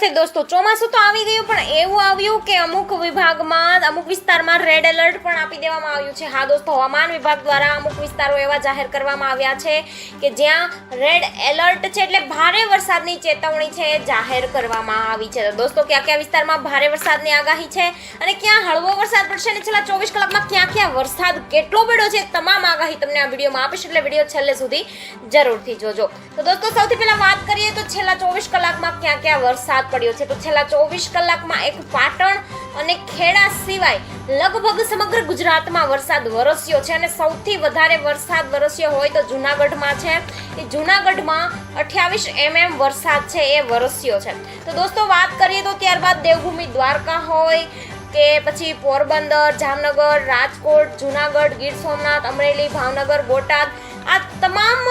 નમસ્તે દોસ્તો, ચોમાસું તો આવી ગયું, પણ એવું આવ્યું કે અમુક વિભાગમાં, અમુક વિસ્તારમાં રેડ એલર્ટ પણ આપી દેવામાં આવ્યું છે. હા દોસ્તો, હવામાન વિભાગ દ્વારા અમુક વિસ્તારો એવા જાહેર કરવામાં આવ્યા છે કે જ્યાં રેડ એલર્ટ છે એટલે ભારે વરસાદની ચેતવણી છે, જાહેર કરવામાં આવી છે. દોસ્તો, કયા કયા વિસ્તારમાં ભારે વરસાદની આગાહી છે અને ક્યાં હળવો વરસાદ પડશે અને છેલ્લા ચોવીસ કલાકમાં ક્યાં ક્યાં વરસાદ કેટલો પડ્યો છે તમામ આગાહી તમને આ વિડીયોમાં આપીશ, એટલે વીડિયો છેલ્લે સુધી જરૂરથી જોજો. તો દોસ્તો, સૌથી પહેલા વાત કરીએ તો છેલ્લા ચોવીસ કલાકમાં ક્યાં ક્યાં વરસાદ પડ્યો છે. તો છેલ્લા ચોવીસ કલાકમાં એક પાટણ અને ખેડા સિવાય લગભગ સમગ્ર ગુજરાતમાં વરસાદ વરસ્યો છે અને સૌથી વધારે વરસાદ વરસ્યો હોય તો જુનાગઢમાં છે. એ જુનાગઢમાં અઠ્યાવીસ એમએમ વરસાદ છે એ વરસ્યો છે. તો દોસ્તો, વાત કરીએ તો ત્યારબાદ દેવભૂમિ દ્વારકા હોય કે પછી પોરબંદર, જામનગર, રાજકોટ, જુનાગઢ, ગીર સોમનાથ, અમરેલી, ભાવનગર, બોટાદ આ તમામ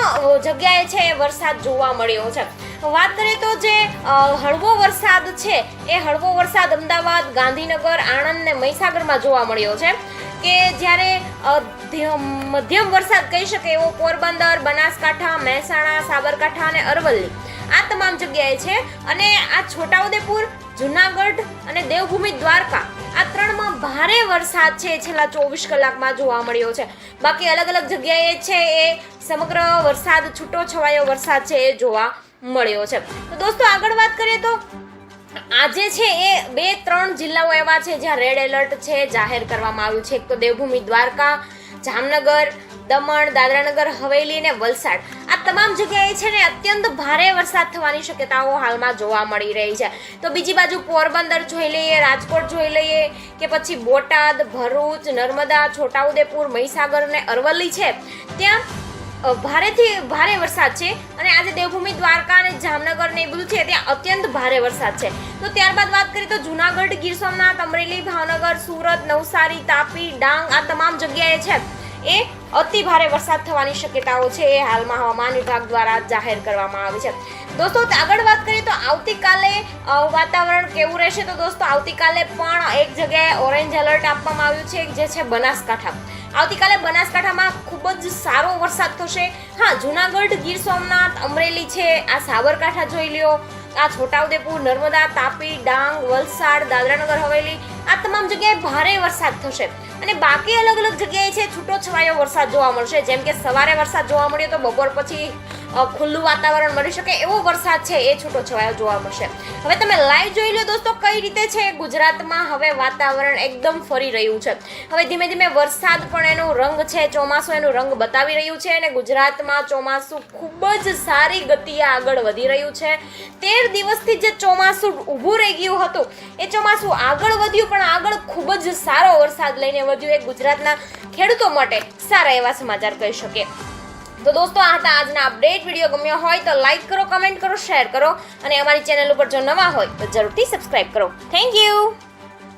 જગ્યાએ છે એ વરસાદ જોવા મળ્યો છે. વાત કરીએ તો જે હળવો વરસાદ છે, એ હળવો વરસાદ અમદાવાદ, ગાંધીનગર, આણંદ ને મહીસાગરમાં જોવા મળ્યો છે કે જ્યારે મધ્યમ વરસાદ કહી શકે એવો પોરબંદર, બનાસકાંઠા, મહેસાણા, સાબરકાંઠા અને અરવલ્લી, આ તમામ જગ્યાએ છે અને આ છોટાઉદેપુર, જુનાગઢ અને દેવભૂમિ દ્વારકા, આ ત્રણમાં ભારે વરસાદ છે છેલ્લા ચોવીસ કલાકમાં જોવા મળ્યો છે. બાકી અલગ અલગ જગ્યાએ છે એ સમગ્ર વરસાદ છૂટો છવાયો વરસાદ છે એ જોવા મળ્યો છે. તો દોસ્તો, આગળ વાત કરીએ તો આજે છે એ બે ત્રણ જિલ્લાઓ એવા છે જ્યાં રેડ એલર્ટ છે, જાહેર કરવામાં આવ્યું છે. એક તો દેવભૂમિ દ્વારકા, જામનગર, દમણ, દાદરાનગર, હવેલી અને વલસાડ. આ તમામ જગ્યાએ છે ને અત્યંત ભારે વરસાદ થવાની શક્યતાઓ હાલમાં જોવા મળી રહી છે. તો બીજી બાજુ પોરબંદર જોઈ લઈએ, રાજકોટ જોઈ લઈએ કે પછી બોટાદ, ભરૂચ, નર્મદા, છોટાઉદેપુર, મહીસાગર અને અરવલ્લી છે. ત્યાં ભારેથી ભારે વરસાદ છે અને આજે દેવભૂમિ, દ્વારકા અને જામનગર ને બધું છે ત્યાં અત્યંત ભારે વરસાદ છે. તો ત્યારબાદ વાત કરીએ તો જુનાગઢ, ગીર સોમનાથ, અમરેલી, ભાવનગર, સુરત, નવસારી, તાપી, ડાંગ આ તમામ જગ્યાએ છે એ અતિ ભારે વરસાદ થવાની શક્યતાઓ છે એ હાલમાં હવામાન વિભાગ દ્વારા જાહેર કરવામાં આવી છે. દોસ્તો આગળ વાત કરીએ તો આવતીકાલે વાતાવરણ કેવું રહેશે? તો દોસ્તો, આવતીકાલે પણ એક જગ્યાએ ઓરેન્જ એલર્ટ આપવામાં આવ્યું છે જે છે બનાસકાંઠા. આવતીકાલે બનાસકાંઠામાં વરસાદ થશે. હા, જુનાગઢ ગીર સોમનાથ, અમરેલી છે, આ સાબરકાંઠા જોઈ લ્યો. આ છોટાઉદેપુર, નર્મદા, તાપી, ડાંગ, વલસાડ, દાદરાનગર, હવેલી, આ તમામ જગ્યાએ ભારે વરસાદ થશે. અને બાકી અલગ અલગ જગ્યાએ છે છૂટો છવાયો વરસાદ જોવા મળશે. જેમ કે સવારે વરસાદ જોવા મળ્યો તો બપોર પછી ખુલ્લું વાતાવરણ મળી શકે એવો વરસાદ છે એ છૂટો છવાયો જોવા મળશે. હવે તમે લાઈવ જોઈ લો દોસ્તો, કઈ રીતે છે ગુજરાતમાં હવે વાતાવરણ એકદમ ફરી રહ્યું છે. હવે ધીમે ધીમે વરસાદ પણ એનો રંગ છે, ચોમાસું એનું રંગ બતાવી રહ્યું છે અને ગુજરાતમાં ચોમાસું ખૂબ જ સારી ગતિએ આગળ વધી રહ્યું છે. તેર દિવસથી જે ચોમાસું ઊભું રહી ગયું હતું, એ ચોમાસું આગળ વધ્યું પણ આગળ ખૂબ જ સારો વરસાદ લઈને વધ્યું. એ ગુજરાતના ખેડૂતો માટે સારા એવા સમાચાર કહી શકીએ. તો દોસ્તો, આ હતા આજના અપડેટ વીડિયો ગમ્યો હોય તો લાઇક કરો કમેન્ટ કરો શેર કરો. અને અમારી ચેનલ ઉપર જો નવા હોય તો જરૂરથી સબસ્ક્રાઇબ કરો. Thank you